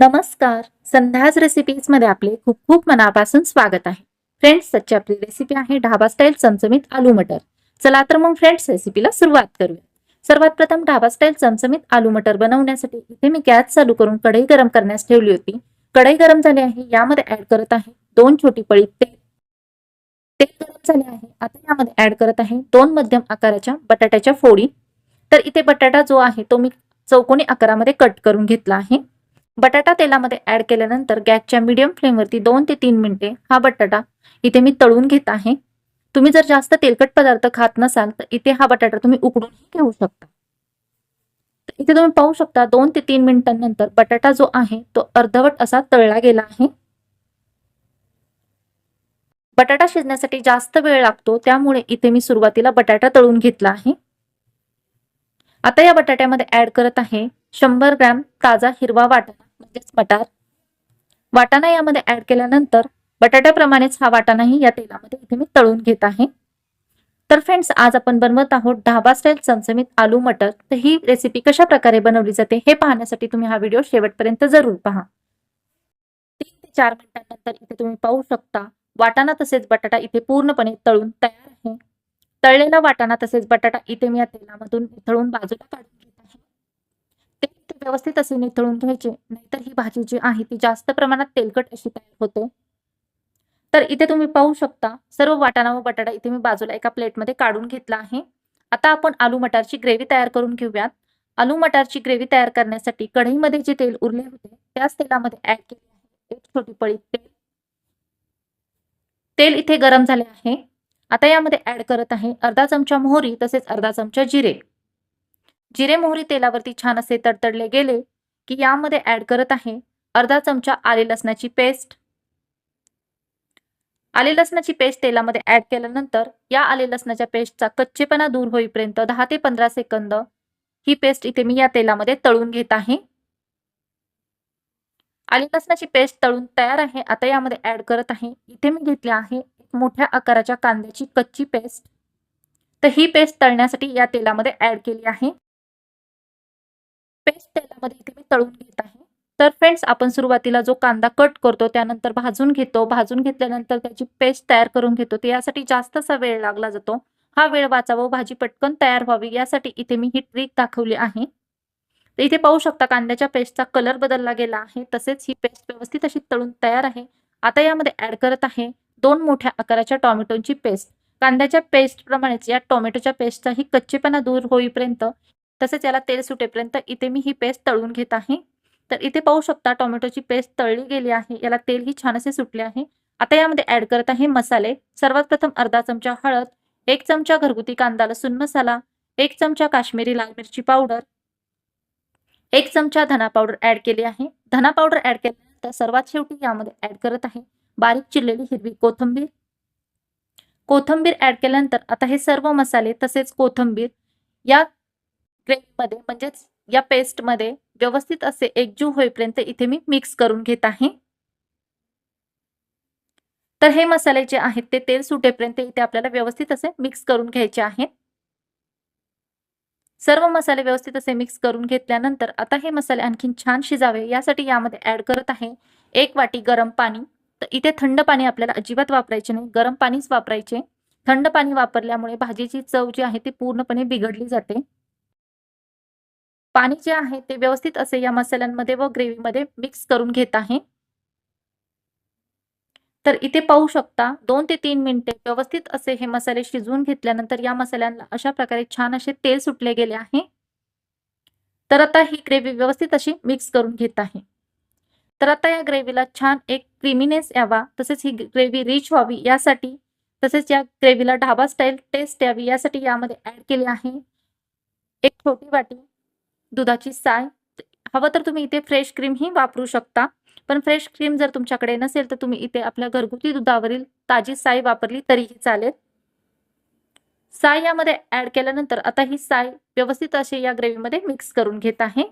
नमस्कार. संध्याज रेसिपीजमध्ये आपले खूप खूप मनापासून स्वागत आहे. फ्रेंड्स सच्ची आपली रेसिपी आहे ढाबा स्टाईल चमचमीत आलू मटर. चला तर मग फ्रेंड्स रेसिपीला सुरुवात करूया. सर्वात प्रथम ढाबा स्टाईल चमचमीत आलू मटर बनवण्यासाठी इथे मी गॅस चालू करून कढई गरम करण्यास ठेवली होती. कढई गरम झाली आहे यामध्ये ऍड करत आहे दोन छोटी पळी तेल. तेल गरम झाले आहे आता यामध्ये ऍड करत आहे दोन मध्यम आकाराच्या बटाट्याच्या फोडी. तर इथे बटाटा जो आहे तो मी चौकोनी आकारामध्ये कट करून घेतला आहे. बटाटा तेलामध्ये ऍड केल्यानंतर गॅसच्या मीडियम फ्लेमवरती दोन ते तीन मिनिटे हा बटाटा इथे मी तळून घेत आहे. तुम्ही जर जास्त तेलकट पदार्थ खात नसाल तर इथे हा बटाटा तुम्ही उकडूनही घेऊ शकता. इथे तुम्ही पाहू शकता दोन ते तीन मिनिटांनंतर बटाटा जो आहे तो अर्धवट असा तळला गेला आहे. बटाटा शिजण्यासाठी जास्त वेळ लागतो त्यामुळे इथे मी सुरुवातीला बटाटा तळून घेतला आहे. आता या बटाट्यामध्ये ऍड करत आहे शंभर ग्रॅम ताजा हिरवा वाटाणा. म्हणजेच मटार वाटाणा यामध्ये ऍड केल्यानंतर बटाट्याप्रमाणेच हा वाटाणाही या तेलामध्ये इथे मी तळून घेत आहे. तर फ्रेंड्स आज आपण बनवत आहोत ढाबा स्टाईल चमचमीत आलू मटर. तर ही रेसिपी कशा प्रकारे बनवली जाते हे पाहण्यासाठी तुम्ही हा व्हिडिओ शेवटपर्यंत जरूर पहा. तीन ते चार मिनिटांनंतर इथे तुम्ही पाहू शकता वाटाणा तसेच बटाटा इथे पूर्णपणे तळून तयार आहे. तळलेला वाटाणा तसेच बटाटा इथे मी या तेलामधून तळून बाजूला काढून व्यवस्थित असे निथळून घ्यायचे. नाहीतर ही भाजी जी आहे ती जास्त प्रमाणात तेलकट अशी तयार होते. तर इथे तुम्ही पाहू शकता सर्व वाटाणा व बटाटा इथे मी बाजूला एका प्लेटमध्ये काढून घेतला आहे. आता आपण आलू मटारची ग्रेव्ही तयार करून घेऊयात. आलू मटारची ग्रेव्ही तयार करण्यासाठी कढईमध्ये जे तेल उरले होते त्याच तेलामध्ये ऍड केले आहे एक छोटी पळी तेल. तेल इथे गरम झाले आहे. आता यामध्ये ऍड करत आहे अर्धा चमचा मोहरी तसेच अर्धा चमचा जिरे. जिरे मोहरी तेलावरती छान असे तडतडले गेले की यामध्ये ऍड करत आहे अर्धा चमचा आले लसणाची पेस्ट आले लसणाची पेस्ट तेलामध्ये ऍड केल्यानंतर या आले लसणाच्या पेस्टचा कच्चेपणा दूर होईपर्यंत दहा ते पंधरा सेकंद ही पेस्ट इथे मी या तेलामध्ये तळून घेत आहे. आले लसणाची पेस्ट तळून तयार आहे. आता यामध्ये ऍड करत आहे. इथे मी घेतले आहे एक मोठ्या आकाराच्या कांद्याची कच्ची पेस्ट तर ही पेस्ट तळण्यासाठी या तेलामध्ये ऍड केली आहे. पेस्ट तेलामध्ये इथे मी तळून घेत आहे. तर फ्रेंड्स आपण सुरुवातीला जो कांदा कट करतो त्यानंतर भाजून घेतो. भाजून घेतल्यानंतर त्याची पेस्ट तयार करून घेतो. तर यासाठी जास्त असा वेळ लागला जातो. हा वेळ वाचावा भाजी पटकन तयार व्हावी यासाठी इथे मी ही ट्रिक दाखवली आहे. तर इथे पाहू शकता कांद्याच्या पेस्टचा कलर बदलला गेला आहे. तसेच ही पेस्ट व्यवस्थित अशी तळून तयार आहे. आता यामध्ये ऍड करत आहे दोन मोठ्या आकाराच्या टोमॅटोची पेस्ट कांद्याच्या पेस्ट प्रमाणेच या टोमॅटोच्या पेस्टचाही कच्चेपणा दूर होईपर्यंत तसेच याला तेल सुटेपर्यंत इथे मी ही पेस्ट तळून घेत आहे. तर इथे पाहू शकता टोमॅटोची पेस्ट तळली गेली आहे. याला तेलही छान असे सुटले आहे. आता यामध्ये ऍड करत आहे मसाले. सर्वात प्रथम अर्धा चमचा हळद एक चमचा घरगुती कांदा लसूण मसाला एक चमचा काश्मीरी लाल मिरची पावडर एक चमचा धना पावडर ऍड केली आहे. धना पावडर ऍड केल्यानंतर सर्वात शेवटी यामध्ये ऍड करत आहे बारीक चिरलेली हिरवी कोथंबीर. कोथंबीर ऍड केल्यानंतर आता हे सर्व मसाले तसेच कोथंबीर या ग्रेव्हीमध्ये म्हणजेच या पेस्टमध्ये व्यवस्थित असे एकजीव होईपर्यंत इथे मी मिक्स करून घेत आहे. तर हे मसाले जे आहेत ते तेल सुटेपर्यंत इथे आपल्याला व्यवस्थित असे मिक्स करून घ्यायचे आहेत सर्व मसाले व्यवस्थित असे मिक्स करून घेतल्यानंतर आता हे मसाले आणखीन छान शिजावे यासाठी यामध्ये ऍड करत आहे एक वाटी गरम पाणी. तर इथे थंड पाणी आपल्याला अजिबात वापरायचे नाही गरम पाणीच वापरायचे. थंड पाणी वापरल्यामुळे भाजीची चव जी आहे ती पूर्णपणे बिघडली जाते. पाणी जे आहे ते व्यवस्थित असे या मसाल्यांमध्ये व ग्रेव्हीमध्ये मिक्स करून घेत आहे. तर इथे पाहू शकता दोन ते तीन मिनिटे व्यवस्थित असे हे मसाले शिजवून घेतल्यानंतर या मसाल्यांना अशा प्रकारे छान असे तेल सुटले गेले आहे. तर आता ही ग्रेव्ही व्यवस्थित अशी मिक्स करून घेत आहे. तर आता या ग्रेव्हीला छान एक क्रिमिनेस यावा तसेच ही ग्रेव्ही रिच व्हावी यासाठी तसेच या ग्रेव्हीला ढाबा स्टाईल टेस्ट यावी यासाठी यामध्ये ऍड केली आहे. एक छोटी वाटी दुधाची साय. हवं तर तुम्ही इथे फ्रेश क्रीम ही वापरू शकता. पण फ्रेश क्रीम जर तुमच्याकडे नसेल तर तुम्ही इथे आपल्या घरगुती दुधावरील ताजी साय वापरली तरीही चालेल. साय यामध्ये ऍड केल्यानंतर आता ही साय व्यवस्थित असे या ग्रेव्हीमध्ये मिक्स करून घेत आहे.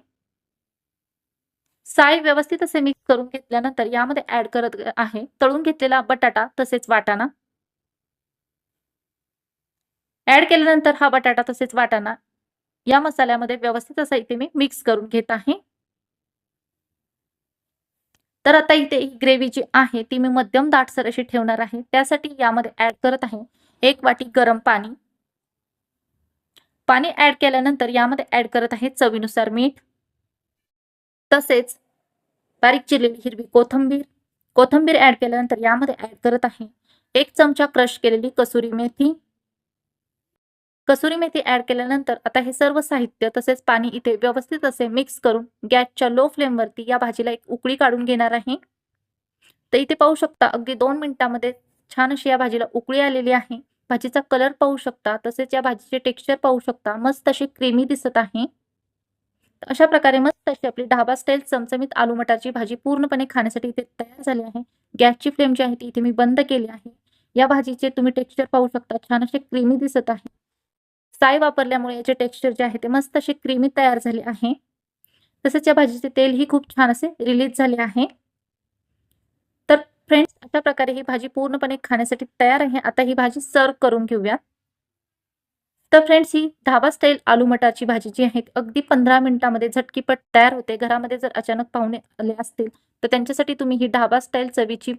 साय व्यवस्थित असे मिक्स करून घेतल्यानंतर यामध्ये ऍड करत आहे. तळून घेतलेला बटाटा तसेच वाटाणा. ऍड केल्यानंतर हा बटाटा तसेच वाटाणा. या मसाल्यामध्ये व्यवस्थित असं इथे मी मिक्स करून घेत आहे. तर आता इथे ही ग्रेव्ही जी आहे ती मी मध्यम दाटसर अशी ठेवणार आहे. त्यासाठी यामध्ये ऍड करत आहे एक वाटी गरम पाणी. पाणी ऍड केल्यानंतर यामध्ये ऍड करत आहे चवीनुसार मीठ. तसेच बारीक चिरलेली हिरवी कोथंबीर. कोथंबीर ऍड केल्यानंतर यामध्ये ऍड करत आहे एक चमचा क्रश केलेली कसुरी मेथी. कसुरी मेथी ऍड केल्यानंतर आता हे सर्व साहित्य तसेच पाणी इथे व्यवस्थित असे मिक्स करून गॅसच्या लो फ्लेमवरती या भाजीला एक उकळी काढून घेणार आहे. तर इथे पाहू शकता अगदी दोन मिनिटामध्ये छान अशी या भाजीला उकळी आलेली आहे. भाजीचा कलर पाहू शकता तसेच या भाजीचे टेक्स्चर पाहू शकता मस्त अशी क्रीमी दिसत आहे. अशा प्रकारे मस्त अशी आपली ढाबा स्टाईल चमचमीत आलू मटारची भाजी पूर्णपणे खाण्यासाठी इथे तयार झाली आहे. गॅसची फ्लेम जी आहे ती इथे मी बंद केली आहे. या भाजीचे तुम्ही टेक्स्चर पाहू शकता छान असे क्रीमी दिसत आहे. साय वापरल्यामुळे याचे टेक्स्चर जे आहे ते मस्त असे क्रीमी तयार झाले आहे. तसेच या भाजीचे तेलही खूप छान असे रिलीज झाले आहे. तर फ्रेंड्स अशा प्रकारे ही भाजी पूर्णपणे खाण्यासाठी तयार आहे. आता ही भाजी सर्व करून घेऊया. तर फ्रेंड्स ही धाबा स्टाईल आलू मटाची भाजी जी आहे अगदी पंधरा मिनिटामध्ये झटकीपट तयार होते. घरामध्ये जर अचानक पाहुणे आले असतील तर त्यांच्यासाठी तुम्ही ही ढाबा स्टाईल चवीची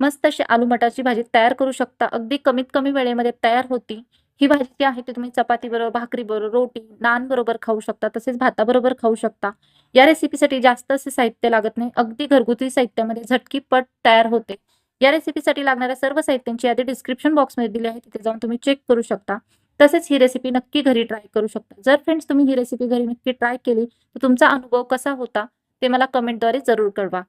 मस्त अशी आलू मटाची भाजी तयार करू शकता. अगदी कमीत कमी वेळेमध्ये तयार होती. ही भाजी जी आहे ती तुम्ही चपाती बरोबर भाकरी बरोबर रोटी नान बरोबर खाऊ शकता तसेच भाताबरोबर खाऊ शकता. या रेसिपीसाठी जास्त असे साहित्य लागत नाही. अगदी घरगुती साहित्यामध्ये झटकी पट तयार होते. या रेसिपीसाठी लागणाऱ्या सर्व साहित्यांची यादी डिस्क्रिप्शन बॉक्समध्ये दिली आहे. तिथे जाऊन तुम्ही चेक करू शकता. तसेच ही रेसिपी नक्की घरी ट्राय करू शकता. जर फ्रेंड्स तुम्ही ही रेसिपी घरी नक्की ट्राय केली तर तुमचा अनुभव कसा होता ते मला कमेंटद्वारे जरूर कळवा.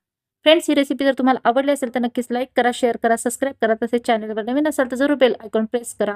फ्रेंड्स ही रेसिपी जर तुम्हाला आवडली असेल तर नक्कीच लाईक करा शेअर करा सबस्क्राईब करा. तसेच चॅनलवर नवीन असाल तर जरूर बेल आयकॉन प्रेस करा.